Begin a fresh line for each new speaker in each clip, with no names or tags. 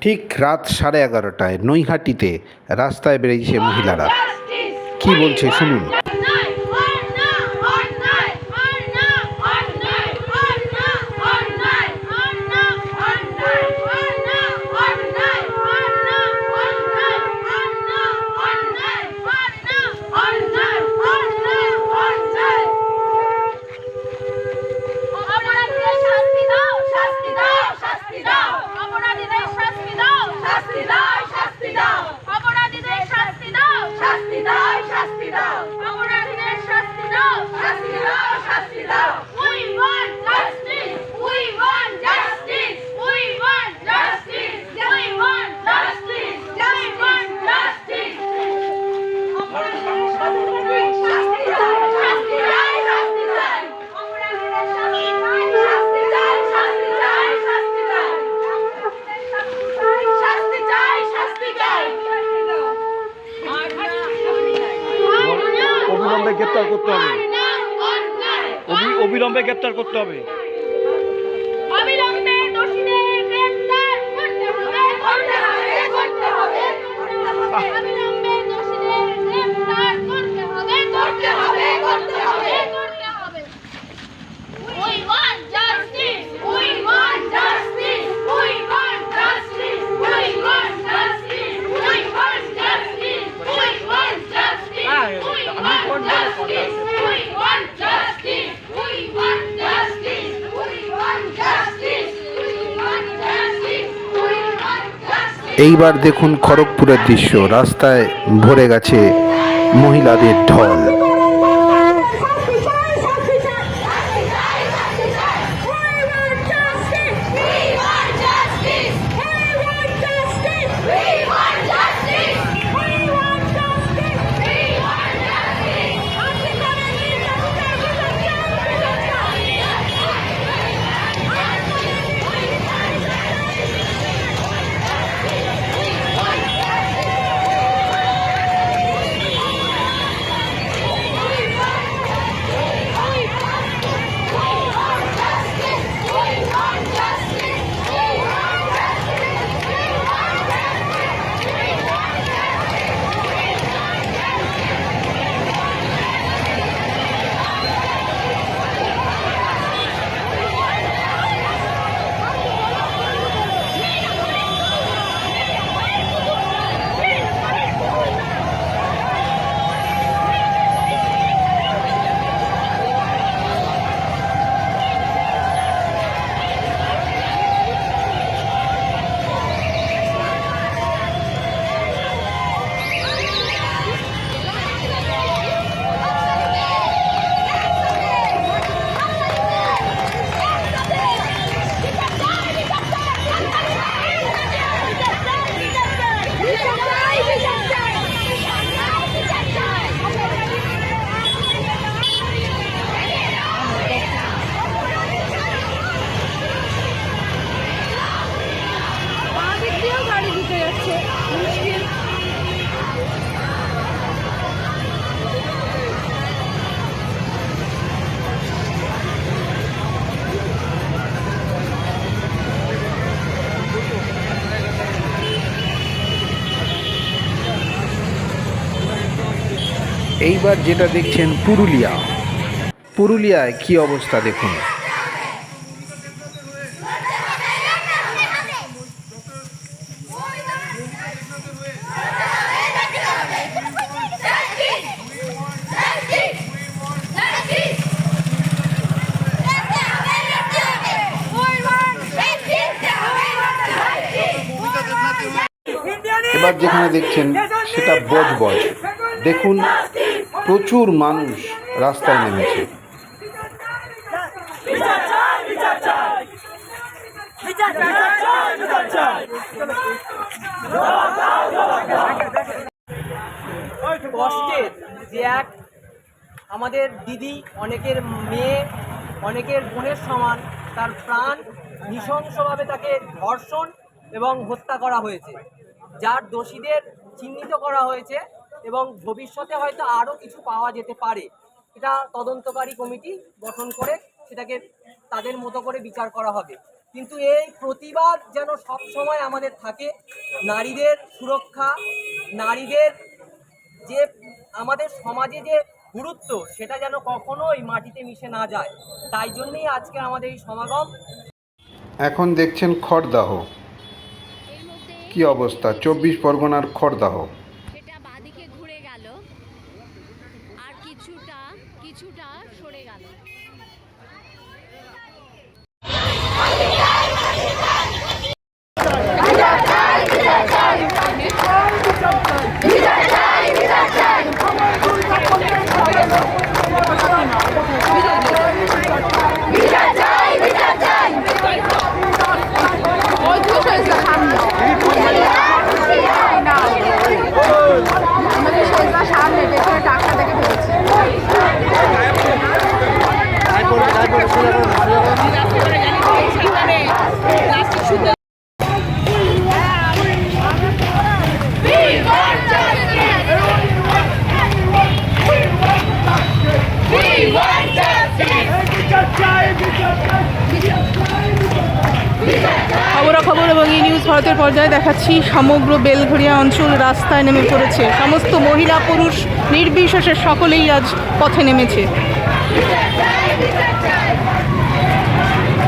ঠিক রাত সাড়ে এগারোটায় নৈহাটিতে রাস্তায় বেরিয়েছে মহিলারা। কি বলছে শুনুন।
গ্রেপ্তার করতে হবে। অবিলম্বে গ্রেপ্তার করতে হবে।
এইবার দেখুন খড়গপুরের দৃশ্য। রাস্তায় ভরে গেছে মহিলাদের ঢল। এইবার যেটা দেখছেন পুরুলিয়া। পুরুলিয়ায় কি অবস্থা দেখুন। এবার যেখানে দেখছেন সেটা বজবজ। দেখুন প্রচুর মানুষ রাস্তায় নেমেছে।
কষ্টের যে এক আমাদের দিদি, অনেকের মেয়ে, অনেকের বোনের সমান, তার প্রাণ নৃশংসভাবে তাকে ধর্ষণ এবং হত্যা করা হয়েছে। যার দোষীদের চিহ্নিত করা হয়েছে এবং ভবিষ্যতে হয়তো আরও কিছু পাওয়া যেতে পারে। এটা তদন্তকারী কমিটি গঠন করে সেটাকে তাদের মতো করে বিচার করা হবে। কিন্তু এই প্রতিবাদ যেন সব সময় আমাদের থাকে, নারীদের সুরক্ষা, নারীদের যে আমাদের সমাজে যে গুরুত্ব, সেটা যেন কখনোই মাটিতে মিশে না যায়। তাই জন্যই আজকে আমাদের এই সমাগম।
এখন দেখছেন খড়দাহ। কি অবস্থা? চব্বিশ পরগনার খড়দাহ।
গেল। আর কিছুটা কিছুটা সরে গেল।
দেখাচ্ছি সমগ্র বেলঘরিয়া অঞ্চল রাস্তায় নেমে পড়েছে। সমস্ত মহিলা, পুরুষ, নির্বিশেষে সকলেই আজ পথে নেমেছে।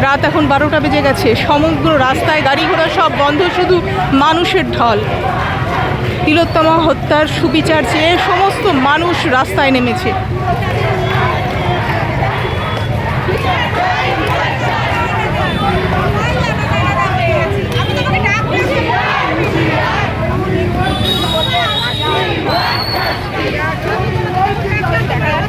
রাত এখন বারোটা বেজে গেছে। সমগ্র রাস্তায় গাড়ি ঘোড়া সব বন্ধ, শুধু মানুষের ঢল। তিলোত্তমা হত্যার সুবিচার চেয়ে সমস্ত মানুষ রাস্তায় নেমেছে।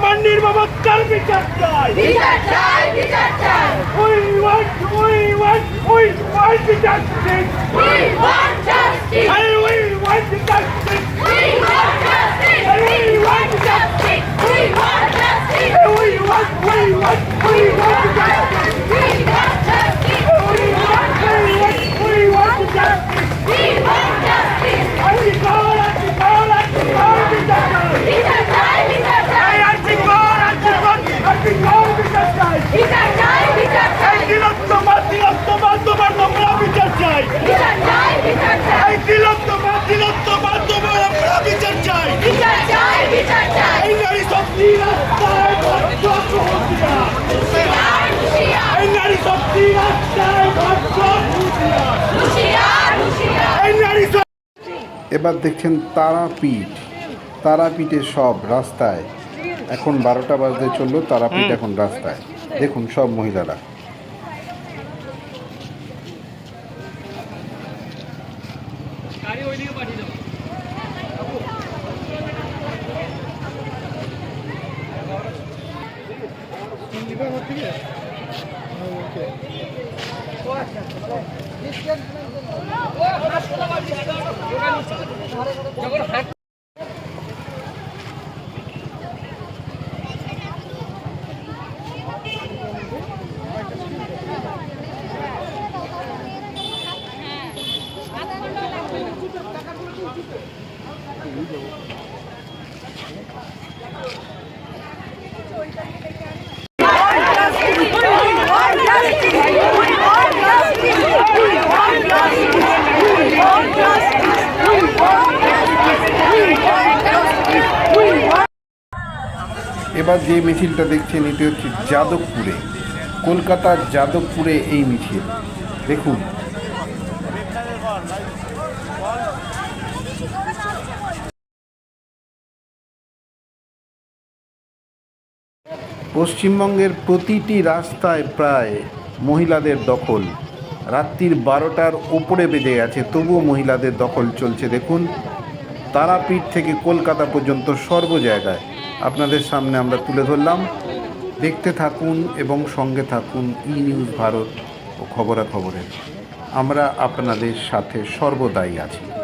তোমার নির্মমতার বিচার চাই
বিচার চাই বিচার চাই
We want, we want, we want justice.
We want justice.
এবার দেখছেন তারাপীঠ। তারাপীঠে সব রাস্তায়। এখন বারোটা বাজতে চলল তারাপীঠ এখন রাস্তায়। দেখুন সব মহিলারা। 这个是我 এবার যে মিছিলটা দেখছেন, এটি হচ্ছে যাদবপুরে। কলকাতার যাদবপুরে এই মিছিল। দেখুন। পশ্চিমবঙ্গের প্রতিটি রাস্তায় প্রায় মহিলাদের দখল। রাত্রির বারোটার ওপরে বেজে গেছে, তবুও মহিলাদের দখল চলছে। দেখুন, তারাপীঠ থেকে কলকাতা পর্যন্ত সর্ব জায়গায়। আপনাদের সামনে আমরা তুলে ধরলাম। দেখতে থাকুন এবং সঙ্গে থাকুন ই নিউজ ভারত ও খবরাখবরের। আমরা আপনাদের সাথে সর্বদাই আছি।